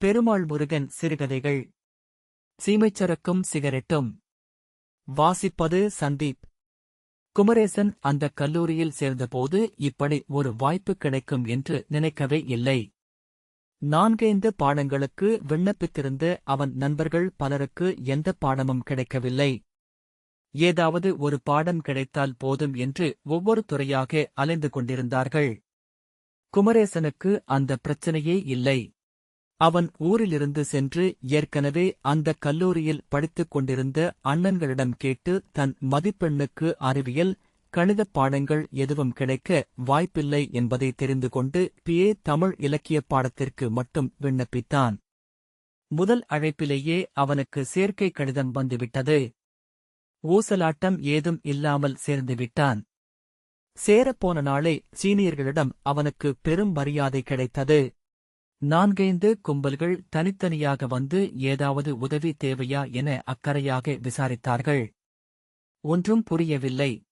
பெருமாள் முருகன் சிறுகதைகள். சீமைச்சரக்கும் சிகரெட்டும். வாசிப்பது சந்தீப். குமரேசன் அந்த கல்லூரியில் சேர்ந்தபோது இப்படி ஒரு வாய்ப்பு கிடைக்கும் என்று நினைக்கவே இல்லை. நான்கைந்து பாடங்களுக்கு விண்ணப்பித்திருந்த அவன் நண்பர்கள் பலருக்கு எந்த பாடமும் கிடைக்கவில்லை. ஏதாவது ஒரு பாடம் கிடைத்தால் போதும் என்று ஒவ்வொரு துறையாக அலைந்து கொண்டிருந்தார்கள். குமரேசனுக்கு அந்த பிரச்சனையே இல்லை. அவன் ஊரிலிருந்து சென்று ஏற்கனவே அந்த கல்லூரியில் படித்துக் கொண்டிருந்த அண்ணன்களிடம் கேட்டு தன் மதிப்பெண்ணுக்கு அறிவியல் கணிதப் பாடங்கள் எதுவும் கிடைக்க வாய்ப்பில்லை என்பதை தெரிந்து கொண்டு பிஏ தமிழ் இலக்கியப் பாடத்திற்கு மட்டும் விண்ணப்பித்தான். முதல் அழைப்பிலேயே அவனுக்கு சேர்க்கை கடிதம் வந்துவிட்டது. ஊசலாட்டம் ஏதும் இல்லாமல் சேர்ந்துவிட்டான் சேரப்போன நாளே சீனியர்களிடம் அவனுக்கு பெரும் மரியாதை கிடைத்தது. நான்கைந்து கும்பல்கள் தனித்தனியாக வந்து ஏதாவது உதவி தேவையா என அக்கறையாக விசாரித்தார்கள். ஒன்றும் புரியவில்லை.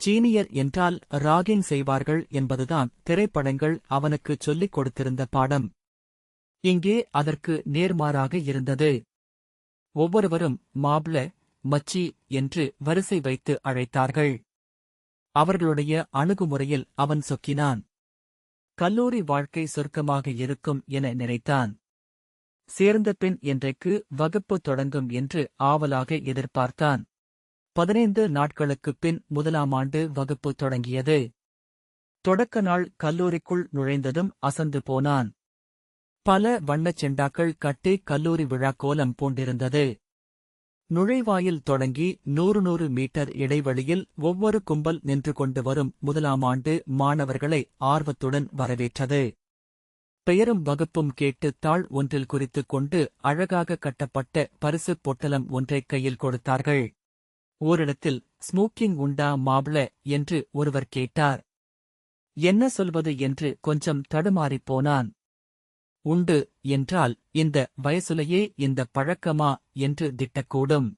சீனியர் என்றால் ராகிங் செய்வார்கள் என்பதுதான் திரைப்படங்கள் அவனுக்குச் சொல்லிக் கொடுத்திருந்த பாடம். இங்கே அதற்கு நேர்மாறாக இருந்தது. ஒவ்வொருவரும் மாப்ள மச்சி என்று வரிசை வைத்து அழைத்தார்கள். அவர்களுடைய அணுகுமுறையில் அவன் சொக்கினான். கல்லூரி வாழ்க்கை சொர்க்கமாக இருக்கும் என நினைத்தான். சேர்ந்த பின் என்றைக்கு வகுப்பு தொடங்கும் என்று ஆவலாக எதிர்பார்த்தான். பதினைந்து நாட்களுக்குப் பின் முதலாம் ஆண்டு வகுப்பு தொடங்கியது. தொடக்க நாள் கல்லூரிக்குள் நுழைந்ததும் அசந்து போனான். பல வண்ணச் செண்டாக்கள் கட்டி கல்லூரி விழா கோலம் பூண்டிருந்தது. நுழைவாயில் தொடங்கி நூறு நூறு மீட்டர் இடைவெளியில் ஒவ்வொரு கும்பல் நின்று கொண்டு வரும் முதலாம் ஆண்டு மாணவர்களை ஆர்வத்துடன் வரவேற்றது. பெயரும் வகுப்பும் கேட்டு தாள் ஒன்றில் குறித்துக் கொண்டு அழகாக கட்டப்பட்ட பரிசுப் பொட்டலம் ஒன்றை கையில் கொடுத்தார்கள். ஓரிடத்தில் ஸ்மோக்கிங் உண்டா மாப்ள? என்று ஒருவர் கேட்டார். என்ன சொல்வது? என்று கொஞ்சம் தடுமாறிப் போனான். உண்டு என்றால் இந்த வயசுலேயே இந்த பழக்கமா என்று திட்டக்கூடும்.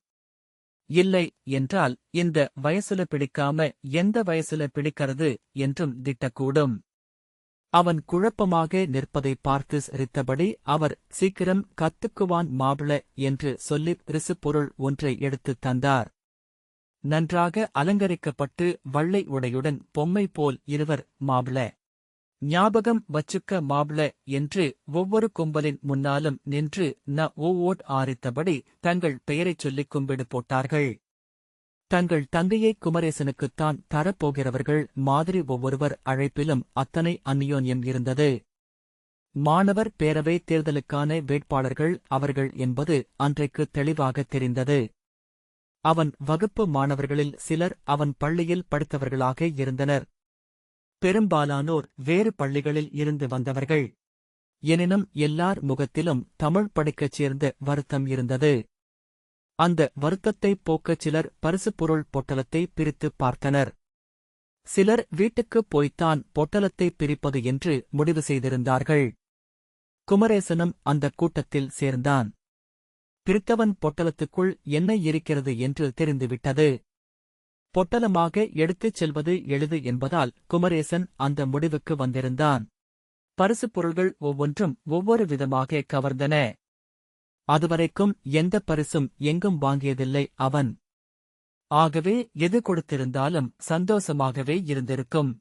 இல்லை என்றால் இந்த வயசுல பிடிக்காம எந்த வயசுல பிடிக்கிறது என்றும் திட்டக்கூடும். அவன் குழப்பமாக நிற்பதை பார்த்து சிரித்தபடி அவர் சீக்கிரம் கத்துக்குவான் மாப்பிள என்று சொல்லி ரிசு பொருள் ஒன்றை எடுத்துத் தந்தார். நன்றாக அலங்கரிக்கப்பட்டு வள்ளை உடையுடன் பொம்மை போல் இருவர் மாப்பிள. ஞாபகம் வச்சுக்க மாப்ள என்று ஒவ்வொரு கும்பலின் முன்னாலும் நின்று ந ஓவோட் ஆரித்தபடி தங்கள் பெயரைச் சொல்லிக் கும்பிடு போட்டார்கள். தங்கள் தங்கையை குமரேசனுக்குத்தான் தரப்போகிறவர்கள் மாதிரி ஒவ்வொருவர் அழைப்பிலும் அத்தனை அந்நியோன்யம் இருந்தது. மாணவர் பேரவை தேர்தலுக்கான வேட்பாளர்கள் அவர்கள் என்பது அன்றைக்கு தெளிவாக தெரிந்தது. அவன் வகுப்பு மாணவர்களில் சிலர் அவன் பள்ளியில் படித்தவர்களாக இருந்தனர். பெரும்பாலானோர் வேறு பள்ளிகளில் இருந்து வந்தவர்கள். எனினும் எல்லார் முகத்திலும் தமிழ் படிக்கச் சேர்ந்த வருத்தம் இருந்தது. அந்த வருத்தத்தைப் போக்கச் சிலர் பரிசுப்பொருள் பொட்டலத்தை பிரித்துப் பார்த்தனர். சிலர் வீட்டுக்குப் போய்த்தான் பொட்டலத்தை பிரிப்பது என்று முடிவு செய்திருந்தார்கள். குமரேசனும் அந்தக் கூட்டத்தில் சேர்ந்தான். பிரித்தவன் பொட்டலத்துக்குள் என்ன இருக்கிறது என்று தெரிந்துவிட்டது. பொட்டலமாக எடுத்துச் செல்வது எளிது என்பதால் குமரேசன் அந்த முடிவுக்கு வந்திருந்தான். பரிசுப் பொருள்கள் ஒவ்வொன்றும் ஒவ்வொரு விதமாக கவர்ந்தன. அதுவரைக்கும் எந்த பரிசும் எங்கும் வாங்கியதில்லை அவன். ஆகவே எது கொடுத்திருந்தாலும் சந்தோஷமாகவே இருந்திருக்கும்.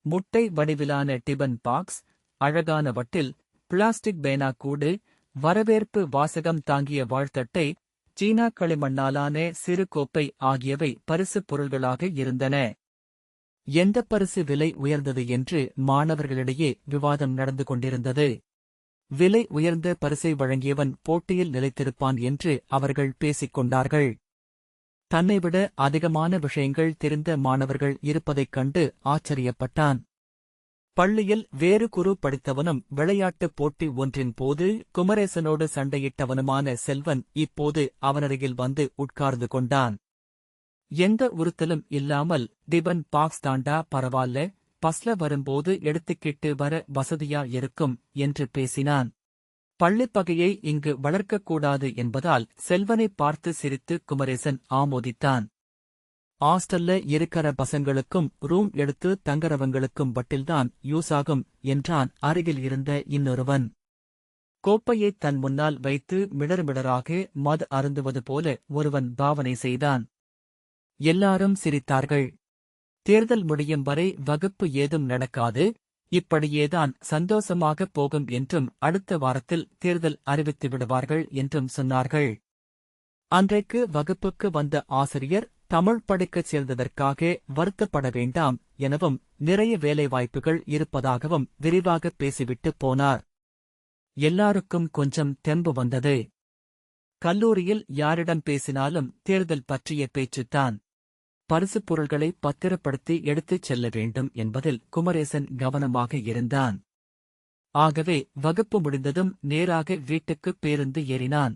முட்டை வடிவிலான டிபன் பாக்ஸ் அழகான வட்டில் பிளாஸ்டிக் பேனா கூடு வரவேற்பு வாசகம் தாங்கிய வாழ்த்தட்டை சீனா களிமண்ணாலான சிறு கோப்பை ஆகியவை பரிசுப் பொருள்களாக இருந்தன. எந்த பரிசு விலை உயர்ந்தது என்று மாணவர்களிடையே விவாதம் நடந்து கொண்டிருந்தது. விலை உயர்ந்த பரிசை வழங்கியவன் போட்டியில் நிலைத்திருப்பான் என்று அவர்கள் பேசிக் கொண்டார்கள். தன்னைவிட அதிகமான விஷயங்கள் தெரிந்த மாணவர்கள் இருப்பதைக் கண்டு ஆச்சரியப்பட்டான். பள்ளியில் வேறு குரு படித்தவனும் விளையாட்டுப் போட்டி ஒன்றின் போது குமரேசனோடு சண்டையிட்டவனுமான செல்வன் இப்போது அவனருகில் வந்து உட்கார்ந்து கொண்டான். எந்த உறுத்தலும் இல்லாமல் டிபன் பாக்ஸ் தாண்டா பரவாயில்ல பஸ்ல வரும்போது எடுத்துக்கிட்டு வர வசதியா இருக்கும் என்று பேசினான். பள்ளிப்பகையை இங்கு வளர்க்கக்கூடாது என்பதால் செல்வனை பார்த்து சிரித்து குமரேசன் ஆமோதித்தான். ஹாஸ்டல்ல இருக்கிற பசங்களுக்கும் ரூம் எடுத்து தங்கறவங்களுக்கும் பட்டில்தான் யூஸ் ஆகும் என்றான் அருகில் இருந்த இன்னொருவன். கோப்பையை தன் முன்னால் வைத்து மிடர்மிடராக மது அருந்துவது போல ஒருவன் பாவனை செய்தான். எல்லாரும் சிரித்தார்கள். தேர்தல் முடியும் வரை வகுப்பு ஏதும் நடக்காது இப்படியேதான் சந்தோஷமாக போகும் என்றும் அடுத்த வாரத்தில் தேர்தல் அறிவித்து விடுவார்கள் என்றும் சொன்னார்கள். அன்றைக்கு வகுப்புக்கு வந்த ஆசிரியர் தமிழ் படிக்கச் சேர்ந்ததற்காக வருத்தப்பட வேண்டாம் எனவும் நிறைய வேலைவாய்ப்புகள் இருப்பதாகவும் விரிவாக பேசிவிட்டு போனார். எல்லாருக்கும் கொஞ்சம் தெம்பு வந்தது. கல்லூரியில் யாரிடம் பேசினாலும் தேர்தல் பற்றிய பேச்சுத்தான். பரிசுப் பொருள்களை பத்திரப்படுத்தி எடுத்துச் செல்ல வேண்டும் என்பதில் குமரேசன் கவனமாக இருந்தான். ஆகவே வகுப்பு முடிந்ததும் நேராக வீட்டுக்குப் பேருந்து ஏறினான்.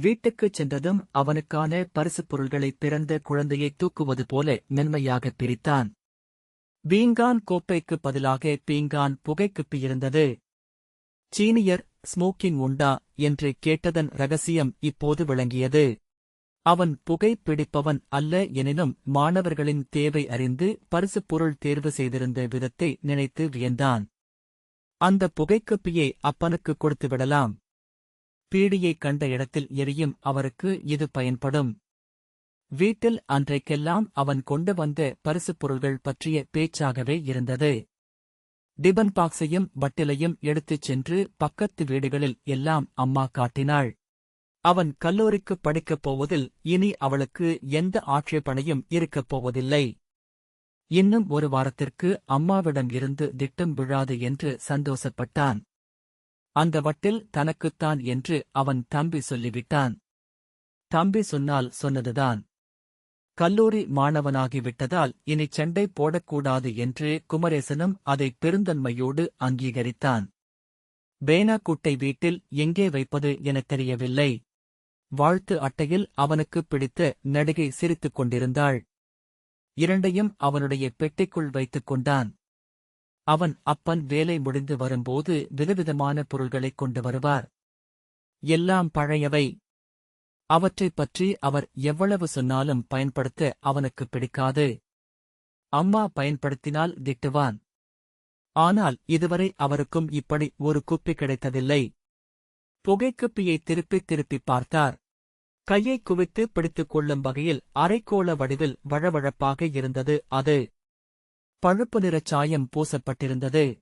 வீட்டுக்குச் சென்றதும் அவனுக்கான பரிசுப் பொருள்களை பிறந்த குழந்தையை தூக்குவது போல மென்மையாக பிரித்தான். பீங்கான் கோப்பைக்கு பதிலாக பீங்கான் புகைக்குப்பி இருந்தது சீனியர் ஸ்மோக்கிங் உண்டா? என்று கேட்டதன் ரகசியம் இப்போது விளங்கியது. அவன் புகை பிடிப்பவன் அல்ல எனினும் மாணவர்களின் தேவை அறிந்து பரிசுப் பொருள் தேர்வு செய்திருந்த விதத்தை நினைத்து வியந்தான். அந்த புகைக்குப்பியை அப்பனுக்கு கொடுத்து விடலாம். பீடியை கண்ட இடத்தில் எரியும் அவருக்கு இது பயன்படும். வீட்டில் அன்றைக்கெல்லாம் அவன் கொண்டு வந்த பரிசுப் பொருள்கள் பற்றிய பேச்சாகவே இருந்தது. டிபன் பாக்ஸையும் பட்டிலையும் எடுத்துச் சென்று பக்கத்து வீடுகளில் எல்லாம் அம்மா காட்டினாள். அவன் கல்லூரிக்கு படிக்கப் போவதில் இனி அவளுக்கு எந்த ஆட்சேபனையும் இருக்கப் போவதில்லை. இன்னும் ஒரு வாரத்திற்கு அம்மாவிடம் இருந்து திட்டம் விழாது என்று சந்தோஷப்பட்டான். அந்த வட்டில் தனக்குத்தான் என்று அவன் தம்பி சொல்லிவிட்டான். தம்பி சொன்னால் சொன்னதுதான். கல்லூரி மாணவனாகிவிட்டதால் இனி சண்டை போடக்கூடாது என்று குமரேசனும் அதை பெருந்தன்மையோடு அங்கீகரித்தான். பேனாக்குட்டை வீட்டில் எங்கே வைப்பது எனத் தெரியவில்லை. வாழ்த்து அட்டையில் அவனுக்கு பிடித்த நடிகை சிரித்துக் கொண்டிருந்தாள். இரண்டையும் அவனுடைய பெட்டிக்குள் வைத்துக் கொண்டான். அவன் அப்பன் வேலை முடிந்து வரும்போது விதவிதமான பொருள்களைக் கொண்டு வருவார். எல்லாம் பழையவை. அவற்றைப் பற்றி அவர் எவ்வளவு சொன்னாலும் பயன்படுத்த அவனுக்கு பிடிக்காது. அம்மா பயன்படுத்தினால் திட்டுவான். ஆனால் இதுவரை அவருக்கும் இப்படி ஒரு குப்பி கிடைத்ததில்லை. புகைக்குப்பியை திருப்பி திருப்பி பார்த்தார். கையை குவித்து பிடித்துக் கொள்ளும் வகையில் அரைக்கோள வடிவில் வழவழப்பாக இருந்தது அது. பழுப்பு நிறச் சாயம் பூசப்பட்டிருந்தது.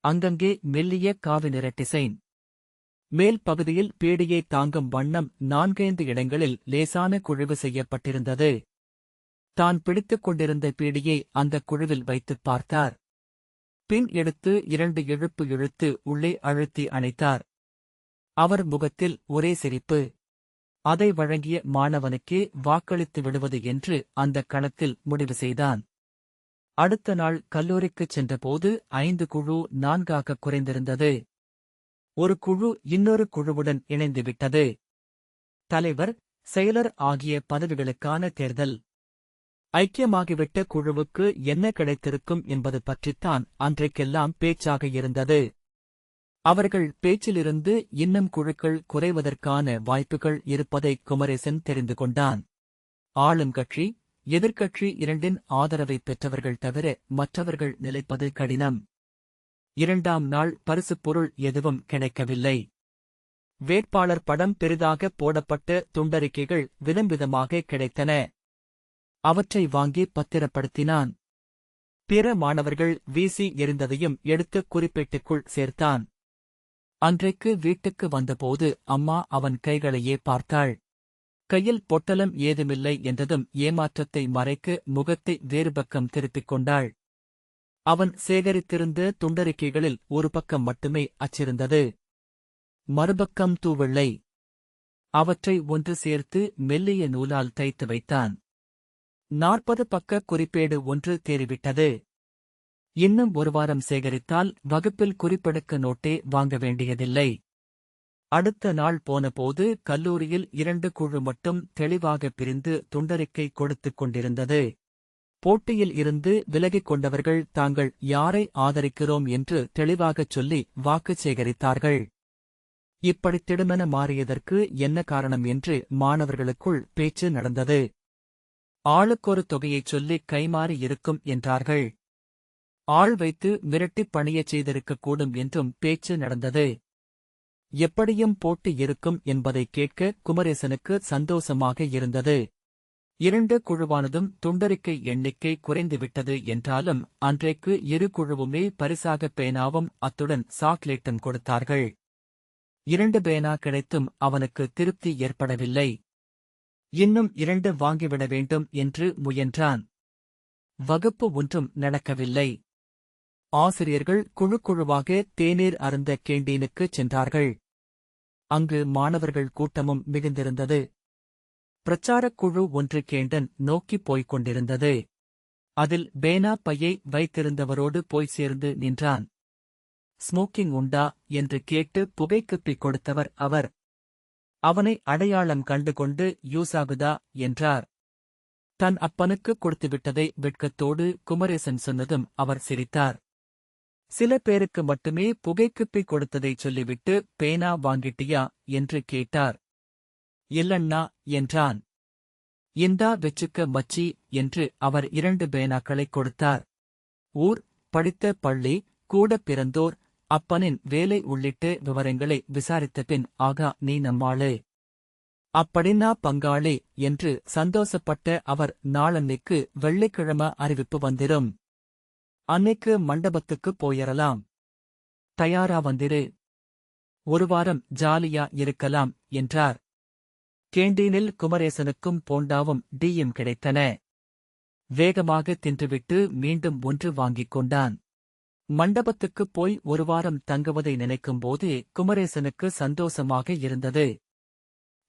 அங்கங்கே மெல்லிய காவி நிற டிசைன். மேல் பகுதியில் பீடியை தாங்கும் வண்ணம் நான்கைந்து இடங்களில் லேசான குழிவு செய்யப்பட்டிருந்தது. தான் பிடித்துக் கொண்டிருந்த பீடியை அந்த குழுவில் வைத்துப் பார்த்தார். பின் எடுத்து இரண்டு இழுப்பு இழுத்து உள்ளே அழுத்தி அணைத்தார். அவர் முகத்தில் ஒரே சிரிப்பு. அதை வழங்கிய மாணவனுக்கே வாக்களித்து விடுவது என்று அந்த கணத்தில் முடிவு செய்தான். அடுத்த நாள் கல்லூரிக்குச் சென்றபோது ஐந்து குழு நான்காக குறைந்திருந்தது. ஒரு குழு இன்னொரு குழுவுடன் இணைந்துவிட்டது. தலைவர் செயலர் ஆகிய பதவிகளுக்கான தேர்தல். ஐக்கியமாகிவிட்ட குழுவுக்கு என்ன கிடைத்திருக்கும் என்பது பற்றித்தான் அன்றைக்கெல்லாம் பேச்சாக இருந்தது. அவர்கள் பேச்சிலிருந்து இன்னும் குழுக்கள் குறைவதற்கான வாய்ப்புகள் இருப்பதை குமரேசன் தெரிந்து கொண்டான். ஆளும் கட்சி எதிர்க்கட்சி இரண்டின் ஆதரவை பெற்றவர்கள் தவிர மற்றவர்கள் நிலைப்பது கடினம். இரண்டாம் நாள் பரிசுப் பொருள் எதுவும் கிடைக்கவில்லை. வேட்பாளர் படம் பெரிதாக போடப்பட்ட துண்டறிக்கைகள் விதம்விதமாக கிடைத்தன. அவற்றை வாங்கி பத்திரப்படுத்தினான். பிற மாணவர்கள் வீசி எறிந்ததையும் எடுத்து குறிப்பேட்டுக்குள் சேர்த்தான். அன்றைக்கு வீட்டுக்கு வந்தபோது அம்மா அவன் கைகளையே பார்த்தாள். கையில் பொட்டலம் ஏதுமில்லை என்றதும் ஏமாற்றத்தை மறைக்க முகத்தை வேறுபக்கம் திருப்பிக் கொண்டாள். அவன் சேகரித்திருந்த துண்டறிக்கைகளில் ஒரு பக்கம் மட்டுமே அச்சிருந்தது. மறுபக்கம் தூவெள்ளை அவற்றை ஒன்று சேர்த்து மெல்லிய நூலால் தைத்து வைத்தான். நாற்பது பக்க குறிப்பேடு ஒன்று தேறிவிட்டது. இன்னும் ஒரு வாரம் சேகரித்தால் வகுப்பில் குறிப்பெடுக்க நோட்டே வாங்க வேண்டியதில்லை. அடுத்த நாள் போனபோது கல்லூரியில் இரண்டு குழு மட்டும் தெளிவாக பிரிந்து துண்டறிக்கை கொடுத்துக் கொண்டிருந்தது. போட்டியில் இருந்து விலகிக் கொண்டவர்கள் தாங்கள் யாரை ஆதரிக்கிறோம்? என்று தெளிவாகச் சொல்லி வாக்கு சேகரித்தார்கள். இப்படி திடுமென மாறியதற்கு என்ன காரணம் என்று மாணவர்களுக்குள் பேச்சு நடந்தது. ஆளுக்கொரு தொகையைச் சொல்லி கைமாறி இருக்கும் என்றார்கள். ஆள் வைத்து மிரட்டிப் பணியச் செய்திருக்கக்கூடும் என்றும் பேச்சு நடந்தது. எப்படியும் போட்டி இருக்கும் என்பதை கேட்க குமரேசனுக்கு சந்தோஷமாக இருந்தது. இரண்டு குழுவானதும் துண்டறிக்கை எண்ணிக்கை குறைந்துவிட்டது என்றாலும் அன்றைக்கு இரு குழுவுமே பரிசாக பேனாவும் அத்துடன் சாக்லேட்டும் கொடுத்தார்கள். இரண்டு பேனா கிடைத்தும் அவனுக்கு திருப்தி ஏற்படவில்லை. இன்னும் இரண்டு வாங்கிவிட வேண்டும் என்று முயன்றான். வகுப்பு ஒன்றும் நடக்கவில்லை. ஆசிரியர்கள் குழு குழுவாக தேநீர் அருந்த கேண்டீனுக்குச் சென்றார்கள். அங்கு மாணவர்கள் கூட்டமும் மிகுந்திருந்தது. பிரச்சாரக் குழு ஒன்று கேண்டன் நோக்கிப் போய்க் கொண்டிருந்தது. அதில் பேனா பையை வைத்திருந்தவரோடு போய் சேர்ந்து நின்றான். ஸ்மோக்கிங் உண்டா? என்று கேட்டு புகைக்குப்பிக் கொடுத்தவர் அவர். அவனை அடையாளம் கண்டுகொண்டு யூசாகுதா என்றார். தன் அப்பனுக்கு கொடுத்துவிட்டதை வெட்கத்தோடு குமரேசன் சொன்னதும் அவர் சிரித்தார். சில பேருக்கு மட்டுமே புகைக்குப்பி கொடுத்ததைச் சொல்லிவிட்டு பேனா வாங்கிட்டியா? என்று கேட்டார். இல்லண்ணா என்றான். இந்தா வெச்சுக்க மச்சி என்று அவர் இரண்டு பேனாக்களைக் கொடுத்தார். ஊர் படித்த பள்ளி கூட பிறந்தோர் அப்பனின் வேலை உள்ளிட்ட விவரங்களை விசாரித்த பின் ஆகா நீ நம்மாளே. அப்படின்னா பங்காளி என்று சந்தோஷப்பட்ட அவர் நாளன்னைக்கு வெள்ளிக்கிழமை அறிவிப்பு வந்திரும். அன்னைக்கு மண்டபத்துக்குப் போயிரலாம். தயாரா வந்திரு. ஒரு வாரம் ஜாலியா இருக்கலாம் என்றார். கேண்டீனில் குமரேசனுக்கும் போண்டாவும் டீயும் கிடைத்தன. வேகமாக தின்றுவிட்டு மீண்டும் ஒன்று வாங்கிக் கொண்டான். மண்டபத்துக்குப் போய் ஒரு வாரம் தங்குவதை நினைக்கும்போது குமரேசனுக்கு சந்தோஷமாக இருந்தது.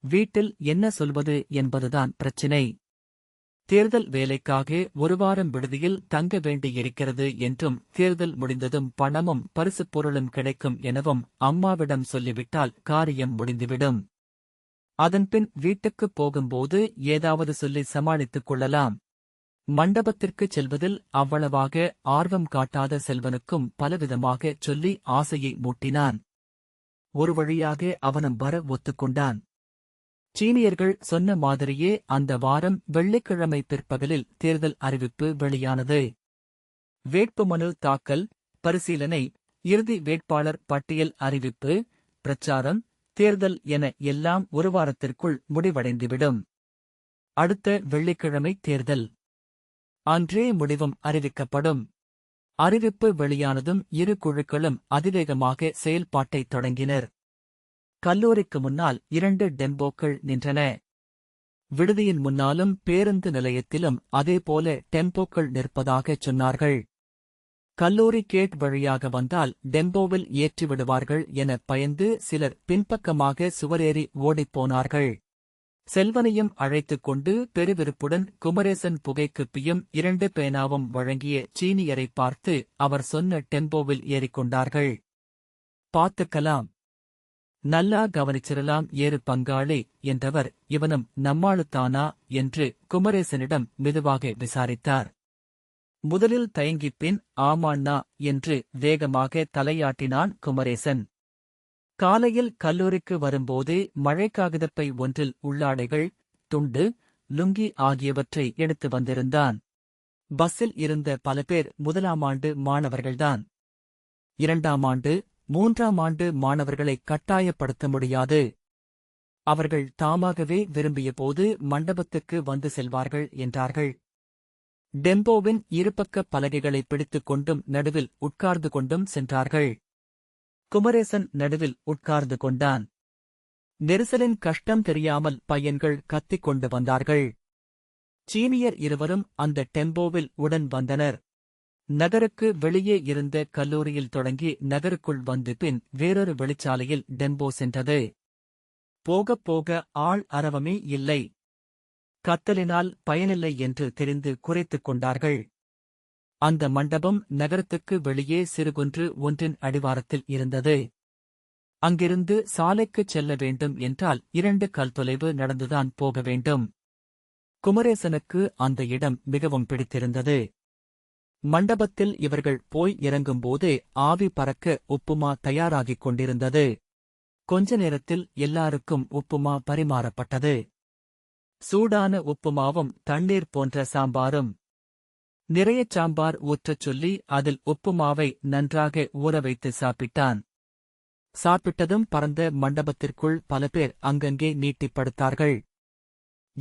வீட்டில் என்ன சொல்வது என்பதுதான் பிரச்சினை. தேர்தல் வேலைக்காக ஒரு வாரம் விடுதியில் தங்க வேண்டியிருக்கிறது என்றும் தேர்தல் முடிந்ததும் பணமும் பரிசுப் பொருளும் கிடைக்கும் எனவும் அம்மாவிடம் சொல்லிவிட்டால் காரியம் முடிந்துவிடும். அதன்பின் வீட்டுக்குப் போகும்போது ஏதாவது சொல்லி சமாளித்துக் கொள்ளலாம். மண்டபத்திற்குச் செல்வதில் அவ்வளவாக ஆர்வம் காட்டாத செல்வனுக்கும் பலவிதமாகச் சொல்லி ஆசையை மூட்டினான். ஒரு வழியாக அவனும் வர ஒத்துக்கொண்டான். சீனியர்கள் சொன்ன மாதிரியே அந்த வாரம் வெள்ளிக்கிழமை பிற்பகலில் தேர்தல் அறிவிப்பு வெளியானது. வேட்புமனு தாக்கல் பரிசீலனை இறுதி வேட்பாளர் பட்டியல் அறிவிப்பு பிரச்சாரம் தேர்தல் என எல்லாம் ஒரு வாரத்திற்குள் முடிவடைந்துவிடும். அடுத்த வெள்ளிக்கிழமை தேர்தல். அன்றே முடிவும் அறிவிக்கப்படும். அறிவிப்பு வெளியானதும் இரு குழுக்களும் அதிவேகமாக செயல்பாட்டைத் தொடங்கினர். கல்லூரிக்கு முன்னால் இரண்டு டெம்போக்கள் நின்றன. விடுதியின் முன்னாலும் பேருந்து நிலையத்திலும் அதேபோல டெம்போக்கள் நிற்பதாகச் சொன்னார்கள். கல்லூரி கேட் வழியாக வந்தால் டெம்போவில் ஏற்றிவிடுவார்கள் என பயந்து சிலர் பின்பக்கமாக சுவரேறி ஓடிப்போனார்கள் செல்வனையும் அழைத்துக் கொண்டு பெருவிருப்புடன் குமரேசன் புகைக்குப்பியும் இரண்டு பேனாவும் வழங்கிய சீனியரை பார்த்து அவர் சொன்ன டெம்போவில் ஏறிக்கொண்டார்கள் பார்த்துக்கலாம். நல்லா கவனிச்சிடலாம் ஏறு பங்காளி என்றவர் இவனும் நம்மாளுத்தானா? என்று குமரேசனிடம் மெதுவாக விசாரித்தார். முதலில் தயங்கிப் பின் ஆமாண்ணா என்று வேகமாக தலையாட்டினான் குமரேசன். காலையில் கல்லூரிக்கு வரும்போதே மழைக்காகிதப்பை ஒன்றில் உள்ளாடைகள் துண்டு லுங்கி ஆகியவற்றை எடுத்து வந்திருந்தான். பஸ்ஸில் இருந்த பல பேர் முதலாம் ஆண்டு மாணவர்கள்தான். இரண்டாம் ஆண்டு மூன்றாம் ஆண்டு மாணவர்களை கட்டாயப்படுத்த முடியாது. அவர்கள் தாமாகவே விரும்பியபோது மண்டபத்துக்கு வந்து செல்வார்கள் என்றார்கள். டெம்போவின் இருபக்க பலகைகளை பிடித்துக் கொண்டும் நடுவில் உட்கார்ந்து கொண்டும் சென்றார்கள். குமரேசன் நடுவில் உட்கார்ந்து கொண்டான். நெரிசலின் கஷ்டம் தெரியாமல் பையன்கள் கத்திக் கொண்டு வந்தார்கள். சீனியர் இருவரும் அந்த டெம்போவில் உடன் வந்தனர். நகருக்கு வெளியே இருந்த கல்லூரியில் தொடங்கி நகருக்குள் வந்து பின் வேறொரு வெளிச்சாலையில் டெம்போ சென்றது. போகப் போக ஆள் அரவமே இல்லை. கத்தலினால் பயனில்லை என்று தெரிந்து குறைத்துக் கொண்டார்கள். அந்த மண்டபம் நகரத்துக்கு வெளியே சிறுகுன்று ஒன்றின் அடிவாரத்தில் இருந்தது. அங்கிருந்து சாலைக்குச் செல்ல வேண்டும் என்றால் இரண்டு கல் தொலைவு நடந்துதான் போக வேண்டும். குமரேசனுக்கு அந்த இடம் மிகவும் பிடித்திருந்தது. மண்டபத்தில் இவர்கள் போய் இறங்கும்போது ஆவி பறக்க உப்புமா தயாராகிக் கொண்டிருந்தது. கொஞ்ச நேரத்தில் எல்லாருக்கும் உப்புமா பரிமாறப்பட்டது. சூடான உப்புமாவும் தண்ணீர் போன்ற சாம்பாரும். நிறைய சாம்பார் ஊற்றச் சொல்லி அதில் உப்புமாவை நன்றாக ஊற வைத்து சாப்பிட்டான். சாப்பிட்டதும் பறந்த மண்டபத்திற்குள் பல பேர் அங்கங்கே நீட்டிப்படுத்தார்கள்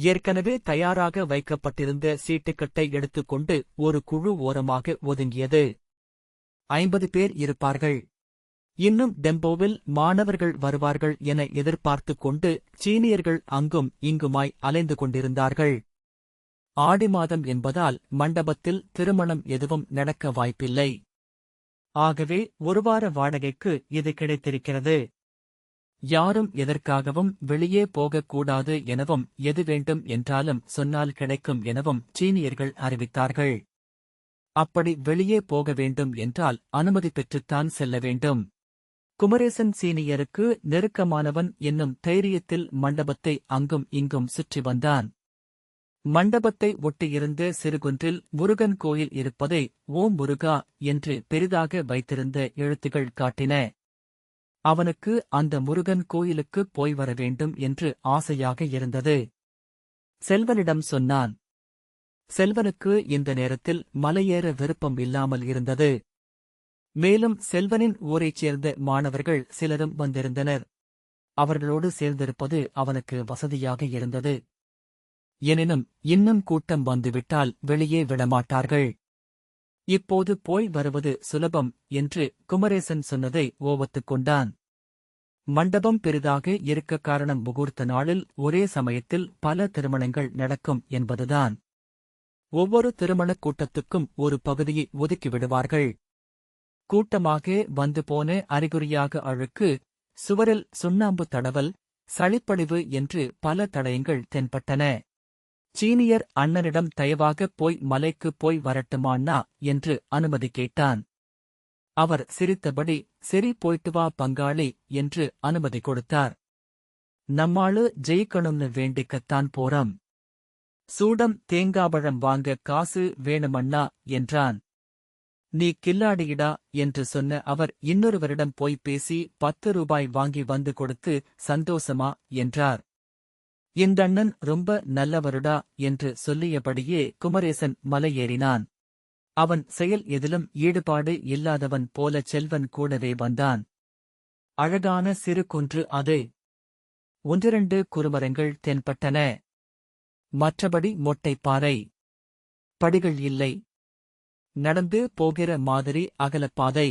ஏற்கனவே தயாராக வைக்கப்பட்டிருந்த சீட்டுக்கட்டை எடுத்துக்கொண்டு ஒரு குழு ஓரமாக ஒதுங்கியது. ஐம்பது பேர் இருப்பார்கள். இன்னும் டெம்போவில் மாணவர்கள் வருவார்கள் என எதிர்பார்த்துக் கொண்டு சீனியர்கள் அங்கும் இங்குமாய் அலைந்து கொண்டிருந்தார்கள். ஆடி மாதம் என்பதால் மண்டபத்தில் திருமணம் எதுவும் நடக்க வாய்ப்பில்லை. ஆகவே ஒரு வார வாடகைக்கு இது கிடைத்திருக்கிறது. யாரும் எதற்காகவும் வெளியே போகக்கூடாது எனவும் எது வேண்டும் என்றாலும் சொன்னால் கிடைக்கும் எனவும் சீனியர்கள் அறிவித்தார்கள். அப்படி வெளியே போக வேண்டும் என்றால் அனுமதி பெற்றுத்தான் செல்ல வேண்டும். குமரேசன் சீனியருக்கு நெருக்கமானவன் என்னும் தைரியத்தில் மண்டபத்தை அங்கும் இங்கும் சுற்றி வந்தான். மண்டபத்தை ஒட்டியிருந்த சிறுகுன்றில் முருகன் கோயில் இருப்பதை ஓம் முருகா என்று பெரிதாக வைத்திருந்த எழுத்துகள் காட்டின. அவனுக்கு அந்த முருகன் கோயிலுக்குப் போய் வர வேண்டும் என்று ஆசையாக இருந்தது. செல்வனிடம் சொன்னான் செல்வனுக்கு இந்த நேரத்தில் மலையேற விருப்பம் இல்லாமல் இருந்தது. மேலும் செல்வனின் ஊரைச் சேர்ந்த மாணவர்கள் சிலரும் வந்திருந்தனர். அவர்களோடு சேர்ந்திருப்பது அவனுக்கு வசதியாக இருந்தது. எனினும் இன்னும் கூட்டம் வந்துவிட்டால் வெளியே விடமாட்டார்கள். இப்போது போய் வருவது சுலபம் என்று குமரேசன் சொன்னதை ஓவத்துக் கொண்டான். மண்டபம் பெரிதாக இருக்க காரணம் முகூர்த்த நாளில் ஒரே சமயத்தில் பல திருமணங்கள் நடக்கும் என்பதுதான். ஒவ்வொரு திருமணக் கூட்டத்துக்கும் ஒரு பகுதியை ஒதுக்கி விடுவார்கள். கூட்டமாக வந்து போன அறிகுறியாக அழுக்கு சுவரில் சுண்ணாம்பு தடவல் சளிப்படிவு என்று பல தடயங்கள் தென்பட்டன. சீனியர் அண்ணனிடம் தயவாக போய் மலைக்கு போய் வரட்டுமாண்ணா என்று அனுமதி கேட்டான். அவர் சிரித்தபடி சரி போய்ட்டு வா பங்காளி என்று அனுமதி கொடுத்தார். நம்மாளு ஜெயிக்கணும்னு வேண்டிக்கத்தான் போறோம். சூடம் தேங்காபழம் வாங்க காசு வேணுமண்ணா என்றான். நீ கில்லாடியிடா என்று சொன்ன அவர் இன்னொருவரிடம் போய் பேசி பத்து ரூபாய் வாங்கி வந்து கொடுத்து சந்தோஷமா என்றார். இந்தண்ணன் ரொம்ப நல்லவருடா என்று சொல்லியபடியே குமரேசன் மலையேறினான். அவன் செயல் எதிலும் ஈடுபாடு இல்லாதவன் போல செல்வன் கூடவே வந்தான். அழகான சிறு குன்று அது. ஒன்றிரண்டு குறுமரங்கள் தென்பட்டன. மற்றபடி மொட்டைப்பாறை படிகள் இல்லை. நடந்து போகிற மாதிரி அகலப்பாதை.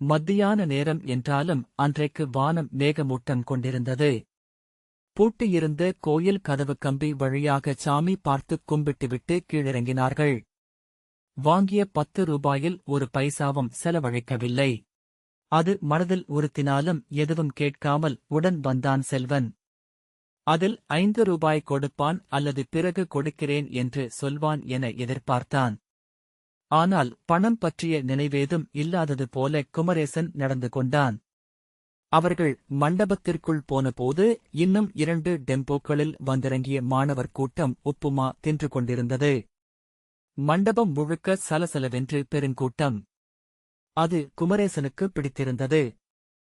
மத்தியான நேரம் என்றாலும் அன்றைக்கு வானம் மேகமூட்டம் கொண்டிருந்தது. பூட்டியிருந்த கோயில் கதவு கம்பி வழியாக சாமி பார்த்து கும்பிட்டுவிட்டு கீழிறங்கினார்கள். வாங்கிய பத்து ரூபாயில் ஒரு பைசாவும் செலவழிக்கவில்லை. அது மனதில் உறுத்தினாலும் எதுவும் கேட்காமல் உடன் வந்தான் செல்வன். அதில் ஐந்து ரூபாய் கொடுப்பான் அல்லது பிறகு கொடுக்கிறேன் என்று சொல்வான் என எதிர்பார்த்தான். ஆனால் பணம் பற்றிய நினைவேதும் இல்லாதது போல குமரேசன் நடந்து கொண்டான். அவர்கள் மண்டபத்திற்குள் போனபோது இன்னும் இரண்டு டெம்போக்களில் வந்திறங்கிய மாணவர் கூட்டம் உப்புமா தின்று கொண்டிருந்தது. மண்டபம் முழுக்க சலசலவென்று பெருங்கூட்டம். அது குமரேசனுக்கு பிடித்திருந்தது.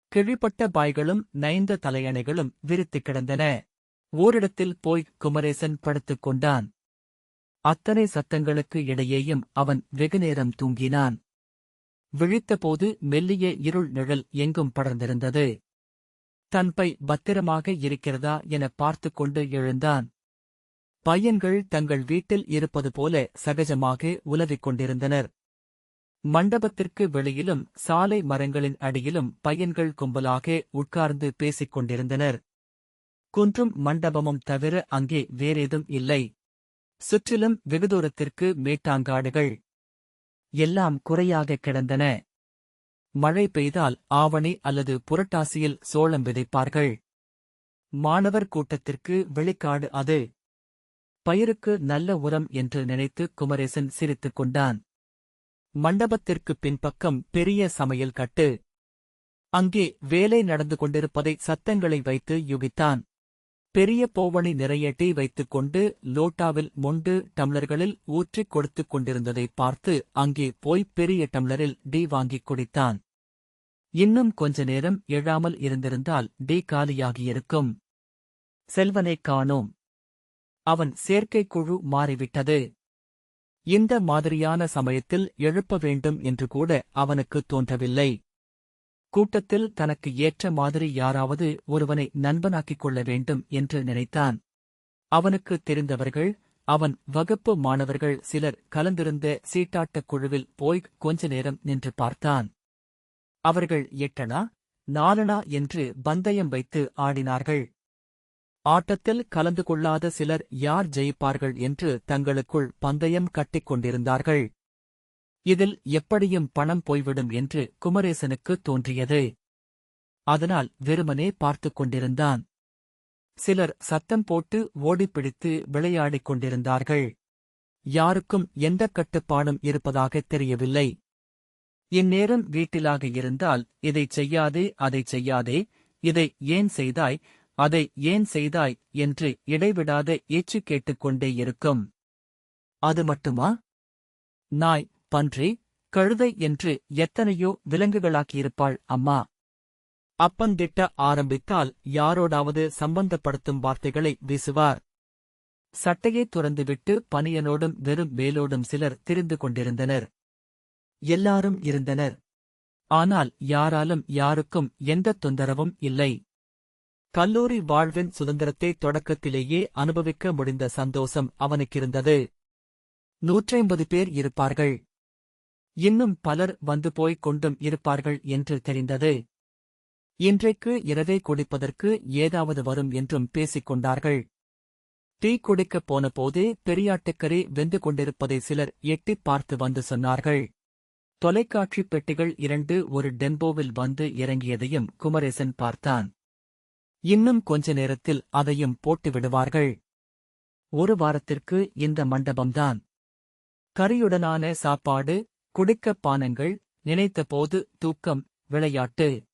கிழிப்பட்ட பாய்களும் நைந்த தலையணைகளும் விரித்துக் கிடந்தன. ஓரிடத்தில் போய் குமரேசன் படுத்துக் கொண்டான். அத்தனை சத்தங்களுக்கு இடையேயும் அவன் வெகுநேரம் தூங்கினான். விழித்தபோது மெல்லிய இருள் நிழல் எங்கும் படர்ந்திருந்தது. தன்பை பத்திரமாக இருக்கிறதா என பார்த்துக் கொண்டு எழுந்தான். பையன்கள் தங்கள் வீட்டில் இருப்பது போல சகஜமாக உலவிக் கொண்டிருந்தனர். மண்டபத்திற்கு வெளியிலும் சாலை மரங்களின் அடியிலும் பையன்கள் கும்பலாக உட்கார்ந்து பேசிக் கொண்டிருந்தனர். குன்றும் மண்டபமும் தவிர அங்கே வேறேதும் இல்லை. சுற்றிலும் வெகு தூரத்திற்கு மேட்டாங்காடுகள். எல்லாம் குறையாக கிடந்தன. மழை பெய்தால் ஆவணி அல்லது புரட்டாசியில் சோளம் விதைப்பார்கள். மாணவர் கூட்டத்திற்கு வெளிக்காடு அது. பயிருக்கு நல்ல உரம் என்று நினைத்து குமரேசன் சிரித்துக் கொண்டான். மண்டபத்திற்கு பின்பக்கம் பெரிய சமையல் கட்டு. அங்கே வேலை நடந்து கொண்டிருப்பதை சத்தங்களை வைத்து யுகித்தான். பெரிய போவணி நிறைய டீ வைத்துக் கொண்டு லோட்டாவில் மொண்டு டம்ளர்களில் ஊற்றிக் கொடுத்துக் கொண்டிருந்ததை பார்த்து அங்கே போய் பெரிய டம்ளரில் டீ வாங்கிக் குடித்தான். இன்னும் கொஞ்ச நேரம் எழாமல் இருந்திருந்தால் டீ காலியாகியிருக்கும். செல்வனைக் காணோம். அவன் செயற்கைக்குழு மாறிவிட்டது. இந்த மாதிரியான சமயத்தில் எழுப்ப வேண்டும் என்று கூட அவனுக்கு தோன்றவில்லை. கூட்டத்தில் தனக்கு ஏற்ற மாதிரி யாராவது ஒருவனை நண்பனாக்கிக் கொள்ள வேண்டும் என்று நினைத்தான். அவனுக்கு தெரிந்தவர்கள் அவன் வகுப்பு மாணவர்கள் சிலர் கலந்திருந்த சீட்டாட்டக் குழுவில் போய் கொஞ்ச நேரம் நின்று பார்த்தான். அவர்கள் எட்டனா நாலனா என்று பந்தயம் வைத்து ஆடினார்கள். ஆட்டத்தில் கலந்து கொள்ளாத சிலர் யார் ஜெயிப்பார்கள் என்று தங்களுக்குள் பந்தயம் கட்டிக் கொண்டிருந்தார்கள். இதில் எப்படியும் பணம் போய்விடும் என்று குமரேசனுக்கு தோன்றியது. அதனால் வெறுமனே பார்த்துக் கொண்டிருந்தான். சிலர் சத்தம் போட்டு ஓடிப்பிடித்து விளையாடிக் கொண்டிருந்தார்கள். யாருக்கும் எந்தக் கட்டுப்பாடும் இருப்பதாகத் தெரியவில்லை. இந்நேரம் வீட்டிலாக இருந்தால் இதைச் செய்யாதே அதைச் செய்யாதே இதை ஏன் செய்தாய் அதை ஏன் செய்தாய் என்று இடைவிடாத ஏச்சு கேட்டுக்கொண்டே இருக்கும். அது மட்டுமா? நாய் பன்றி கழுதை என்று எத்தனையோ விலங்குகளாக்கியிருப்பாள் அம்மா. அப்பந்திட்ட ஆரம்பித்தால் யாரோடாவது சம்பந்தப்படுத்தும் வார்த்தைகளை வீசுவார். சட்டையை துறந்துவிட்டு பனியனோடும் வெறும் வேலோடும் சிலர் திரிந்து கொண்டிருந்தனர். எல்லாரும் இருந்தனர். ஆனால் யாராலும் யாருக்கும் எந்தத் தொந்தரவும் இல்லை. கல்லூரி வாழ்வின் சுதந்திரத்தை தொடக்கத்திலேயே அனுபவிக்க முடிந்த சந்தோஷம் அவனுக்கிருந்தது. நூற்றைம்பது பேர் இருப்பார்கள். இன்னும் பலர் வந்து போய்க் கொண்டும் இருப்பார்கள் என்று தெரிந்தது. இன்றைக்கு இரவே குடிப்பதற்கு ஏதாவது வரும் என்றும் பேசிக் கொண்டார்கள். டீ குடிக்கப் போனபோதே பெரியாட்டுக்கரை வெந்து கொண்டிருப்பதை சிலர் எட்டிப் பார்த்து வந்து சொன்னார்கள். தொலைக்காட்சி பெட்டிகள் இரண்டு ஒரு டெம்போவில் வந்து இறங்கியதையும் குமரேசன் பார்த்தான். இன்னும் கொஞ்ச நேரத்தில் அதையும் போட்டு விடுவார்கள். ஒரு வாரத்திற்கு இந்த மண்டபம்தான். கரியுடனான சாப்பாடு குடுக்க பானங்கள் நினைத்தபோது தூக்கம் விளையாட்டு.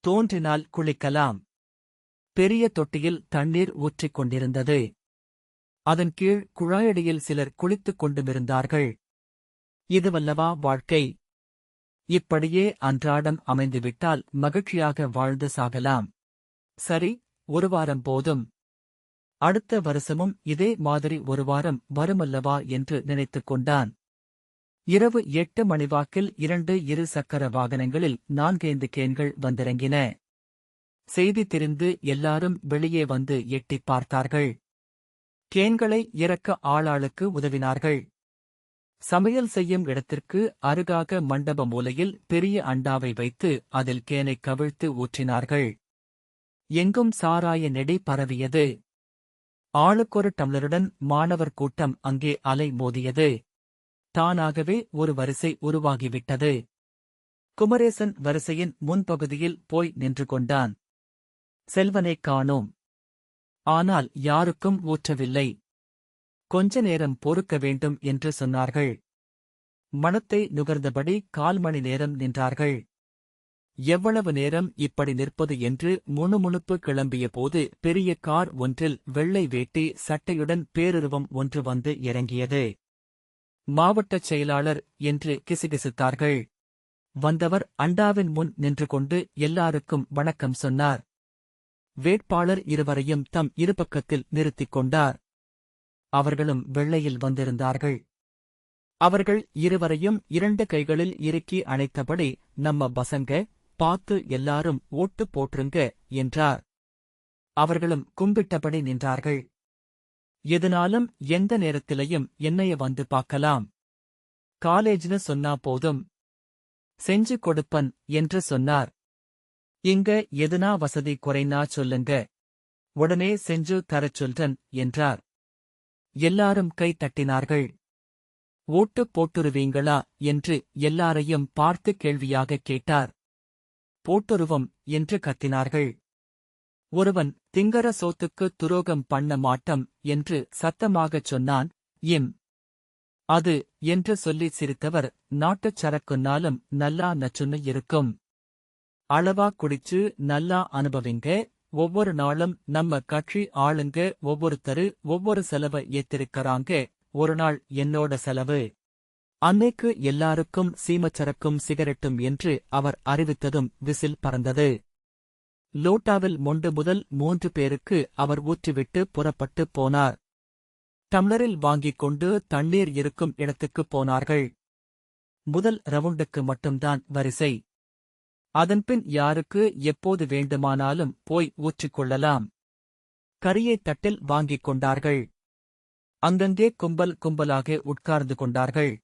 தோன்றினால் குளிக்கலாம். பெரிய தொட்டியில் தண்ணீர் ஊற்றிக் கொண்டிருந்தது. அதன் கீழ் குழாயடியில் சிலர் குளித்துக் கொண்டுமிருந்தார்கள். இதுவல்லவா வாழ்க்கை? இப்படியே அன்றாடம் அமைந்துவிட்டால் மகிழ்ச்சியாக வாழ்ந்து சாகலாம். சரி ஒரு வாரம் போதும். அடுத்த வருஷமும் இதே மாதிரி ஒரு வாரம் வருமல்லவா என்று நினைத்துக் கொண்டான். இரவு எட்டு மணிவாக்கில் இரண்டு இரு சக்கர வாகனங்களில் நான்கைந்து கேன்கள் வந்திறங்கின. செய்தி தெரிந்து எல்லாரும் வெளியே வந்து எட்டிப் பார்த்தார்கள். கேன்களை இறக்க ஆளாளுக்கு உதவினார்கள். சமையல் செய்யும் இடத்திற்கு அருகாக மண்டப மூலையில் பெரிய அண்டாவை வைத்து அதில் கேனை கவிழ்த்து ஊற்றினார்கள். எங்கும் சாராய நெடி பரவியது. ஆளுக்கொரு டம்ளருடன் மாணவர் கூட்டம் அங்கே அலை மோதியது. தானாகவே ஒரு வரிசை உருவாகிவிட்டது. குமரேசன் வரிசையின் முன்பகுதியில் போய் நின்று கொண்டான். செல்வனைக் காணோம். ஆனால் யாருக்கும் ஊற்றவில்லை. கொஞ்ச நேரம் பொறுக்க வேண்டும் என்று சொன்னார்கள். மனத்தை நுகர்ந்தபடி கால் மணி நேரம் நின்றார்கள். எவ்வளவு நேரம் இப்படி நிற்பது? என்று முணுமுணுப்பு கிளம்பிய போது பெரிய கார் ஒன்றில் வெள்ளை வேட்டி சட்டையுடன் பேருருவம் ஒன்று வந்து இறங்கியது. மாவட்டச் செயலாளர் என்று கிசுகிசுத்தார்கள். வந்தவர் அண்டாவின் முன் நின்று கொண்டு எல்லாருக்கும் வணக்கம் சொன்னார். வேட்பாளர் இருவரையும் தம் இருபக்கத்தில் நிறுத்திக் கொண்டார். அவர்களும் வெள்ளையில் வந்திருந்தார்கள். அவர்கள் இருவரையும் இரண்டு கைகளில் இறுக்கி அணைத்தபடி நம்ம பசங்க பார்த்து எல்லாரும் ஓட்டு போற்றுங்க என்றார். அவர்களும் கும்பிட்டபடி நின்றார்கள். எதனாலும் எந்த நேரத்திலையும் என்னைய வந்து பார்க்கலாம். காலேஜ்னு சொன்னா போதும். செஞ்சு கொடுப்பன் என்று சொன்னார். இங்க எதுனா வசதி குறைனா சொல்லுங்க. உடனே செஞ்சு தரச் சொல்றன் என்றார். எல்லாரும் கை தட்டினார்கள். ஓட்டு போட்டுருவீங்களா என்று எல்லாரையும் பார்த்து கேள்வியாக கேட்டார். போட்டுருவம் என்று கத்தினார்கள். ஒருவன் திங்கர சோத்துக்கு துரோகம் பண்ண மாட்டம் என்று சத்தமாகச் சொன்னான் இம். அது என்று சொல்லி சிரித்தவர் நாட்டுச் சரக்குன்னாலும் நல்லா நச்சுன்னு இருக்கும். அளவா குடிச்சு நல்லா அனுபவிங்க ஒவ்வொரு நாளும் நம்ம கட்சி ஆளுங்க ஒவ்வொருத்தரு ஒவ்வொரு செலவை ஏத்திருக்கறாங்க ஒரு நாள் என்னோட செலவு. அன்னைக்கு எல்லாருக்கும் சீமச்சரக்கும் சிகரெட்டும் என்று அவர் அறிவித்ததும் விசில் பறந்தது. லோட்டாவில் மொண்டு முதல் மூன்று பேருக்கு அவர் ஊற்றிவிட்டு புறப்பட்டு போனார். டம்ளரில் வாங்கிக் கொண்டு தண்ணீர் இருக்கும் இடத்துக்குப் போனார்கள். முதல் ரவுண்டுக்கு மட்டும்தான் வரிசை. அதன்பின் யாருக்கு எப்போது வேண்டுமானாலும் போய் ஊற்றிக்கொள்ளலாம் கரியை தட்டில் வாங்கிக் கொண்டார்கள். அங்கங்கே கும்பல் கும்பலாக உட்கார்ந்து கொண்டார்கள்.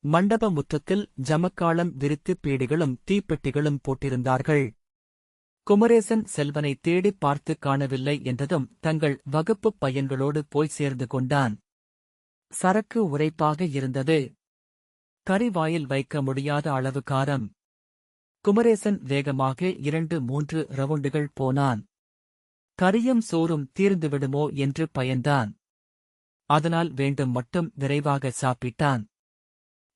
மண்டப முற்றத்தில் ஜமக்காலம் விரித்து பீடிகளும் தீப்பெட்டிகளும் போட்டிருந்தார்கள். குமரேசன் செல்வனை தேடி பார்த்து காணவில்லை என்றதும் தங்கள் வகுப்புப் பையன்களோடு போய் சேர்ந்து கொண்டான். சரக்கு உரைப்பாக இருந்தது. கரிவாயில் வைக்க முடியாத அளவு காரம். குமரேசன் வேகமாக இரண்டு மூன்று ரவுண்டுகள் போனான். கரியும் சோறும் தீர்ந்துவிடுமோ என்று பயந்தான். அதனால் வேண்டும் மட்டும் விரைவாக சாப்பிட்டான்.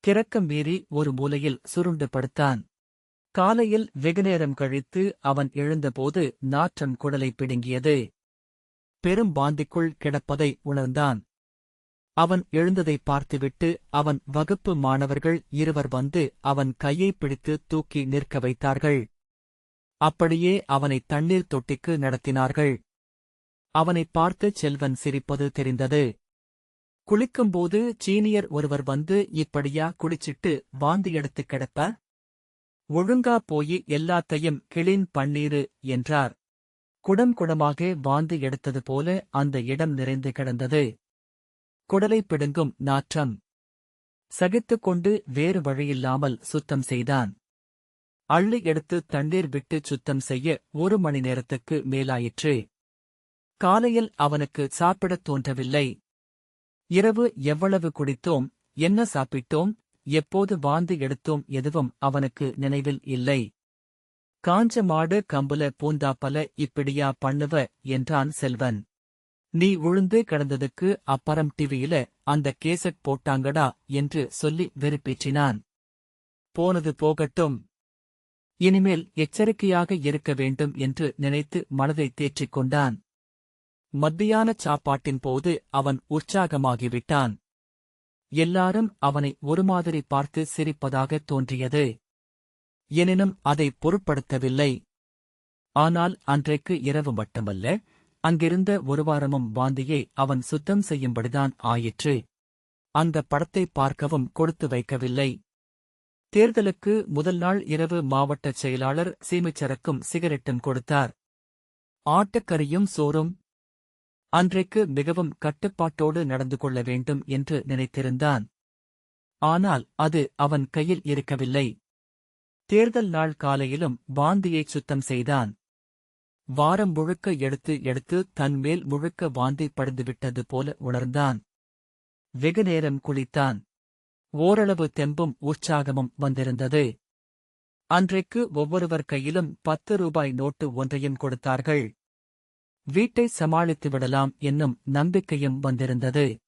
கிறக்கம் மீறி ஒரு மூலையில் சுருண்டு படுத்தான். காலையில் வெகுநேரம் கழித்து அவன் எழுந்தபோது நாற்றம் குடலை பிடுங்கியது. பெரும் பாந்திக்குள் கிடப்பதை உணர்ந்தான். அவன் எழுந்ததை பார்த்துவிட்டு அவன் வகுப்பு மாணவர்கள் இருவர் வந்து அவன் கையை பிடித்து தூக்கி நிற்க வைத்தார்கள். அப்படியே அவனை தண்ணீர் தொட்டிக்கு நடத்தினார்கள். அவனைப் பார்த்து செல்வன் சிரிப்பது தெரிந்தது. குளிக்கும்போது சீனியர் ஒருவர் வந்து இப்படியா குளிச்சிட்டு வாந்தி எடுத்து கிடப்ப? ஒழுங்கா போயி எல்லாத்தையும் கிளீன் பண்ணீரு என்றார். குடம் குடமாக வாந்தி எடுத்தது போல அந்த இடம் நிறைந்து கிடந்தது. குடலை பிடுங்கும் நாற்றம். சகித்துக் கொண்டு வேறு வழியில்லாமல் சுத்தம் செய்தான். அள்ளி எடுத்து தண்ணீர் விட்டு சுத்தம் செய்ய ஒரு மணி நேரத்துக்கு மேலாயிற்று. காலையில் அவனுக்கு சாப்பிடத் தோன்றவில்லை. இரவு எவ்வளவு குடித்தோம் என்ன சாப்பிட்டோம் எப்போது வாந்தி எடுத்தோம் எதுவும் அவனுக்கு நினைவில் இல்லை. காஞ்ச மாடு கம்புல பூந்தாப்பல இப்படியா பண்ணுவ என்றான் செல்வன். நீ உழுந்து கிடந்ததுக்கு அப்பறம் டிவியில அந்த கேசட் போட்டாங்கடா என்று சொல்லி வெறுப்பேற்றினான். போனது போகட்டும். இனிமேல் எச்சரிக்கையாக இருக்க வேண்டும் என்று நினைத்து மனதை தேற்றிக் கொண்டான். மத்தியான சாப்பாட்டின் போது அவன் உற்சாகமாகிவிட்டான். எல்லாரும் அவனை ஒரு மாதிரி பார்த்து சிரிப்பதாக தோன்றியது. எனினும் அதை பொருட்படுத்தவில்லை. ஆனால் அன்றைக்கு இரவு மட்டுமல்ல அங்கிருந்த ஒரு வாரமும் வாந்தியை அவன் சுத்தம் செய்யும்படிதான் ஆயிற்று. அந்த படத்தை பார்க்கவும் கொடுத்து வைக்கவில்லை. தேர்தலுக்கு முதல் நாள் இரவு மாவட்டச் செயலாளர் சீமிச்சரக்கும் சிகரெட்டும் கொடுத்தார். ஆட்டுக்கறியும் சோறும் அன்றைக்கு மிகவும் கட்டுப்பாட்டோடு நடந்து கொள்ள வேண்டும் என்று நினைத்திருந்தான். ஆனால் அது அவன் கையில் இருக்கவில்லை. தேர்தல் நாள் காலையிலும் வாந்தியைச் சுத்தம் செய்தான். வாரம் முழுக்க எடுத்து எடுத்து தன்மேல் முழுக்க வாந்தி படுந்துவிட்டது போல உணர்ந்தான். வெகு நேரம் குளித்தான். ஓரளவு தெம்பும் உற்சாகமும் வந்திருந்தது. அன்றைக்கு ஒவ்வொருவர் கையிலும் பத்து ரூபாய் நோட்டு ஒன்றையும் கொடுத்தார்கள். வீட்டை சமாளித்து விடலாம் என்னும் நம்பிக்கையும் வந்திருந்தது.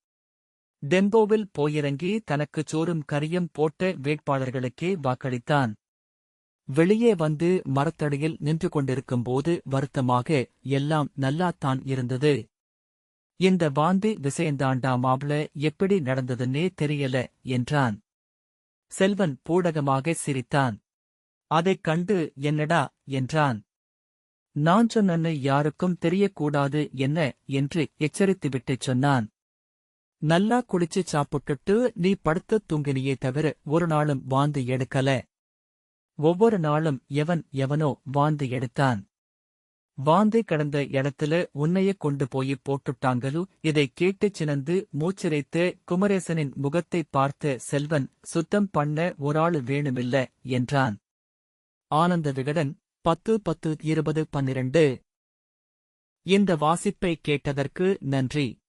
டெம்போவில் போயிறங்கி தனக்குச் சோறும் கரியும் போட்ட வேட்பாளர்களுக்கே வாக்களித்தான். வெளியே வந்து மரத்தடியில் நின்று கொண்டிருக்கும்போது வருத்தமாக எல்லாம் நல்லாத்தான் இருந்தது. இந்த வாந்தி விசயந்தாண்டா மாப்ள எப்படி நடந்ததுன்னே தெரியல என்றான். செல்வன் பூடகமாக சிரித்தான். அதைக் கண்டு என்னடா? என்றான். நான் சொன்னன்னு யாருக்கும் தெரியக்கூடாது என்ன என்று எச்சரித்துவிட்டுச் சொன்னான். நல்லா குளிச்சு சாப்பிட்டுட்டு நீ படுத்து தூங்கினியே தவிர ஒரு நாளும் வாந்து எடுக்கல. ஒவ்வொரு நாளும் எவன் எவனோ வாந்து எடுத்தான். வாந்தி கடந்த இடத்துல உன்னைய கொண்டு போய் போட்டுட்டாங்களோ இதை கேட்டுச் சினந்து மூச்சிரைத்து குமரேசனின் முகத்தைப் பார்த்த செல்வன் சுத்தம் பண்ண ஒராளு வேணுமில்ல என்றான். ஆனந்த விகடன் பத்து பத்து இருபது பன்னிரண்டு. இந்த வாசிப்பை கேட்டதற்கு நன்றி.